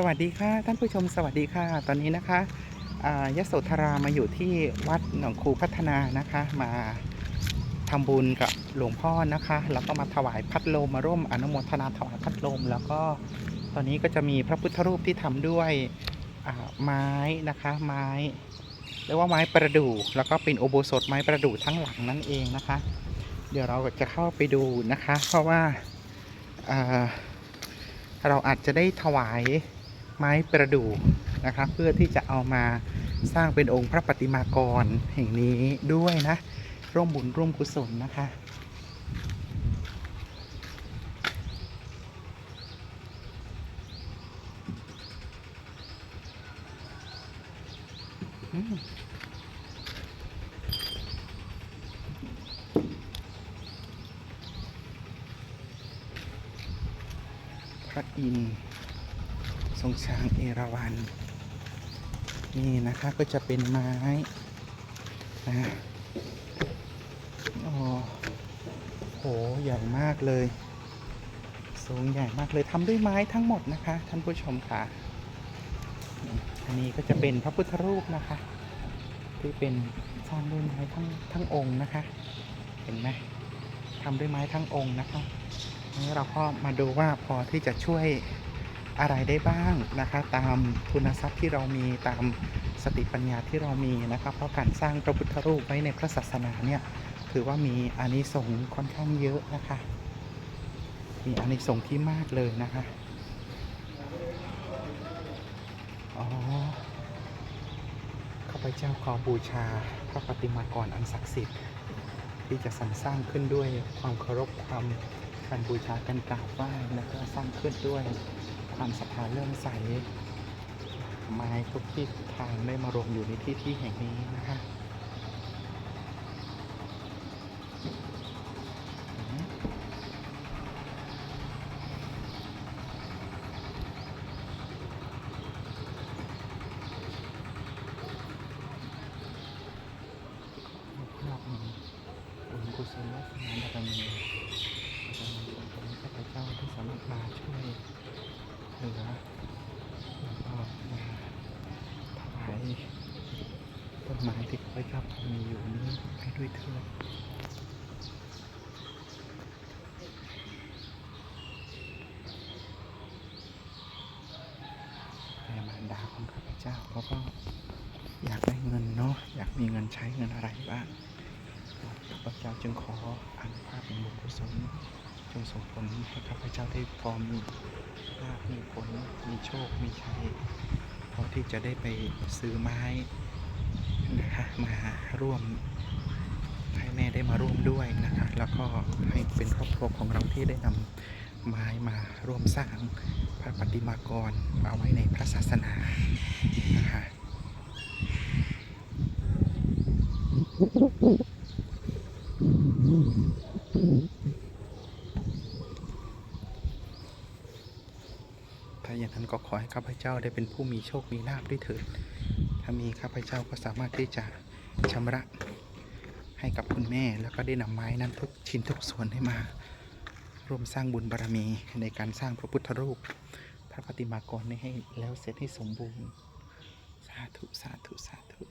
สวัสดีค่ะท่านผู้ชมสวัสดีค่ะ ตอนนี้นะคะยโสธรามาอยู่ที่วัดหนองคูพัฒนานะคะ มาทำบุญกับหลวงพ่อนะคะ แล้วก็มาถวายพัดลมมาร่วมอนุโมทนาถวายพัดลม แล้วก็ตอนนี้ก็จะมีพระพุทธรูปที่ทำด้วยไม้นะคะไม้เรียกว่าไม้ประดู่แล้วก็เป็นโอโบสถไม้ประดู่ทั้งหลังนั่นเองนะคะ เดี๋ยวเราจะเข้าไปดูนะคะ เพราะว่าเราอาจจะได้ถวาย ไม้ประดู่นะคะเพื่อที่จะเอามาสร้างเป็นองค์พระปฏิมากรแห่งนี้ด้วยนะ ร่วมบุญร่วมกุศลนะคะพระอินทร์ งช้างเอราวัณนี่นะคะก็จะเป็นไม้นะโอ้โหใหญ่มากเลย สูงใหญ่มากเลยทำด้วยไม้ทั้งหมดนะคะ ท่านผู้ชมค่ะ อันนี้ก็จะเป็นพระพุทธรูปนะคะ ที่เป็นสร้างด้วยไม้ทั้งทั้งองค์นะคะ เห็นไหมทำด้วยไม้ทั้งองค์นะคะนี้เราก็มาดูว่าพอที่จะช่วย อะไรได้บ้างนะคะตามทุนทรัพย์ที่เรามีตามสติปัญญาที่เรามีนะคะเพราะการสร้างพระพุทธรูปไว้ในพระศาสนาเนี่ยถือว่ามีอานิสงส์ค่อนข้างเยอะนะคะ มีอานิสงส์ที่มากเลยนะคะอ๋อข้าพเจ้าขอบูชาพระปฏิมากรอันศักดิ์สิทธิ์ที่จะสรรสร้างขึ้นด้วยความเคารพความการบูชาการกราบไหว้แล้วก็สร้างขึ้นด้วย ความศรัทธาเลื่มใสไม้ทุกที่ทุกทางได้มารวมอยู่ในที่ที่แห่งนี้นะคะพนี้บุญกุศลวาสนาบารมีบารมีของข้าพเจ้าที่สามารถมาช่วย เหลือแล้วก็มาถวายต้นไม้ที่ข้าพเจ้ามีอยู่นี้ให้ด้วยเถิดแต่มารดาของข้าพเจ้าเขาก็อยากได้เงินเนาะอยากมีเงินใช้เงินอะไรบ้างข้าพเจ้าจึงขออนุภาพเป็นบุญกุศล จงส่งผลให้ข้าพเจ้าได้พอมีลาภมีผลมีโชค มีชัยพอที่จะได้ไปซื้อไม้นะคะมาร่วมให้แม่ได้มาร่วมด้วยนะคะแล้วก็ให้เป็นครอบครัวของเราที่ได้นำไม้มาร่วมสร้างพระปฏิมากรเอาไว้ในพระศาสนานะคะ ถ้าอย่างนั้นก็ขอให้ข้าพเจ้าได้เป็นผู้มีโชค มีลาภด้วยเถิด ถ้ามีข้าพเจ้าก็สามารถที่จะชำระให้กับคุณแม่ แล้วก็ได้นำไม้นั้นทุกชิ้นทุกส่วนให้มา ร่วมสร้างบุญบารรมีในการสร้างพระพุทธรูป พระปฏิมากรนี้ให้แล้วเสร็จให้สมบูรณ์ สาธุ สาธุ สาธุ